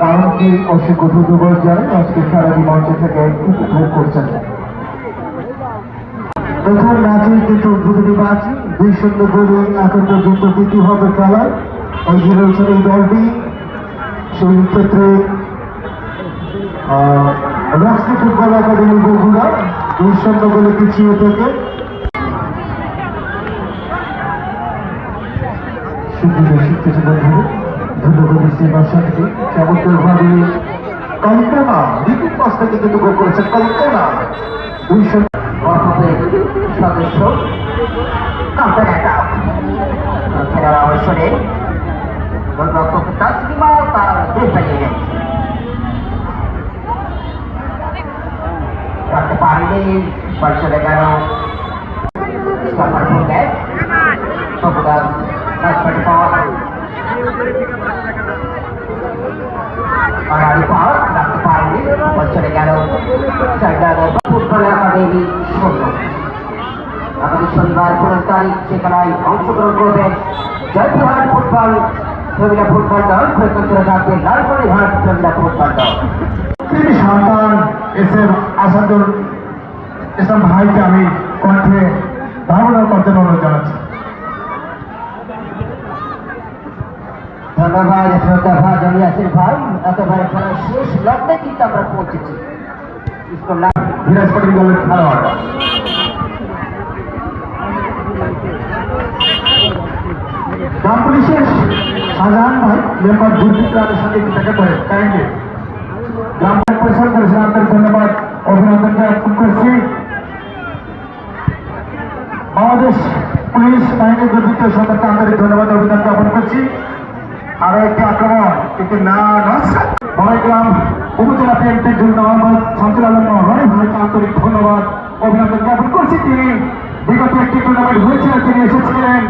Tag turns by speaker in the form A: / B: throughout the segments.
A: কারণকে অসংখ্য ধন্যবাদ জানাই আজকে সারাদিন মঞ্চ থেকে উপভোগ প্রথম ম্যাচে কিন্তু দুটি ম্যাচ দুই শূন্য গোলে এখন পর্যন্ত দ্বিতীয় হবে খেলা এগিয়ে রয়েছেন এই দলটি সেই ক্ষেত্রে রক্সি ফুটবল একাডেমি বগুড়া, দুই শূন্য গোলে পিছিয়ে থেকে সুবিধা শিখতেছে বন্ধু ধন্যবাদ সেবা সাথে চমৎকারভাবে কল্পনা দ্বিতীয় থেকে কিন্তু গোল করেছেন কল্পনা দুই শূন্য
B: অর্থের সদস্য অ্যাটাক খেলার অবসরে গোলরক্ষক তাসলিমা তার গেছে রাখতে পারলে বল চলে রাজবাড়ি পাওয়া আর আড়ি পাওয়া রাখতে বল চলে গেল চারটা ফুটবল একাডেমি শূন্য আগামী শনিবার পনেরো তারিখ সে খেলায় অংশগ্রহণ করবেন জয়পুরহাট ফুটবল ফেমিলা ফুটবল দল প্রত্যন্তরে থাকবে লালমনিরহাট ফেমিলা ফুটবল দল
A: তিনি সন্তান এস এম আসাদুল ইসলাম ভাইকে আমি কণ্ঠে ধারণা করতে অনুরোধ জানাচ্ছি
B: ধন্যবাদ শ্রদ্ধা ভাই। জমিয়াসির ভাই একেবারে খেলার শেষ লগ্নে কিন্তু আমরা পৌঁছেছি। স্কুল
A: বিরাজপাটি দলের খেলোয়াড়। গ্রাম পুলিশের শাহজাহান ভাই মেম্বার দুর্নীতি রাজের দেখা করে কারেন্টে গ্রাম পরিচালনা করেছেন। আপনার ধন্যবাদ। অভিনন্দন জ্ঞাপন করছি বাংলাদেশ পুলিশ বাহিনীর দুর্বৃত্ত সদরকে আন্তরিক ধন্যবাদ। অভিনন্দন জ্ঞাপন করছি। আরও একটি আক্রমণ। কিন্তু না বড়গ্রাম উপজেলা বিএনপির দুই মোহাম্মদ শামসুল আলম রনি ভাইকে আন্তরিক ধন্যবাদ। অভিনন্দন জ্ঞাপন করছি তিনি। বিগত একটি টুর্নামেন্ট হয়েছিল, তিনি এসেছিলেন।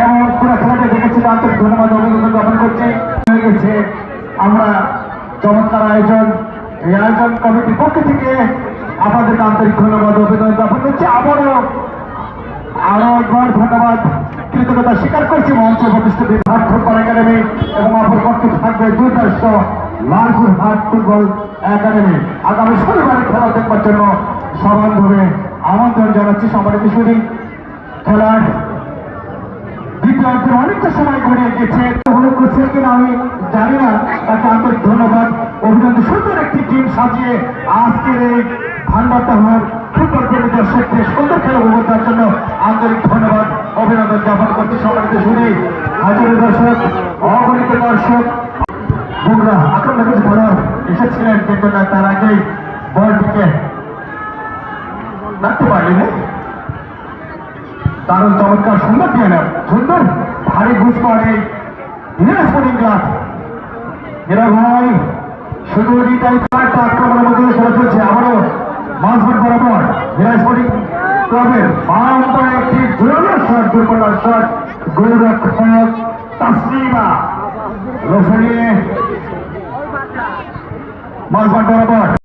A: এবং পুরো খেলাটা দেখেছিলেন, আন্তরিক ধন্যবাদ, অভিনন্দন জ্ঞাপন করছি। হয়ে গেছে আমরা চমৎকার আয়োজন। এই আয়োজন কমিটির পক্ষ থেকে আপনাদেরকে আন্তরিক ধন্যবাদ, অভিনন্দন জ্ঞাপন করছি। আবারও, আরও একবার ধন্যবাদ, কৃতজ্ঞতা স্বীকার করছি মঞ্চ প্রতিষ্ঠিত ফুটবল একাডেমি এবং অপর পক্ষে থাকবে দুর্দর্শ লালপুর হাট ফুটবল একাডেমি। আগামী শনিবারের খেলা দেখবার জন্য সমানভাবে আমন্ত্রণ জানাচ্ছি সম্মানিত শুধু খেলার দ্বিতীয় অনেকটা সময় গড়িয়ে গেছে। ভালো করছে কিনা আমি জানি না, তাকে আন্তরিক ধন্যবাদ। অভিনন্দন। সুন্দর একটি টিম সাজিয়ে আজকের এই ভান্ডারটা হওয়ার ফুটবল প্রেমী দর্শককে সুন্দর খেলা উপভোগ জন্য দর্শক বুমরা আক্রমণ কিছু খেলোয়াড় এসেছিলেন কিন্তু না, তার আগেই বলটিকে রাখতে পারলেন দারুণ চমৎকার সুন্দর নেন সুন্দর ভারী বুঝ করে হিরা স্পোর্টিং ক্লাব। হিরা ভাই শুধু এটাই একটা আক্রমণের মধ্যে খেলা চলছে, আবারও মাঝমাঠ বরাবর হিরা স্পোর্টিং ক্লাবের বারম্বার একটি জোরালো শট দুর্বলার শট, গোলরক্ষক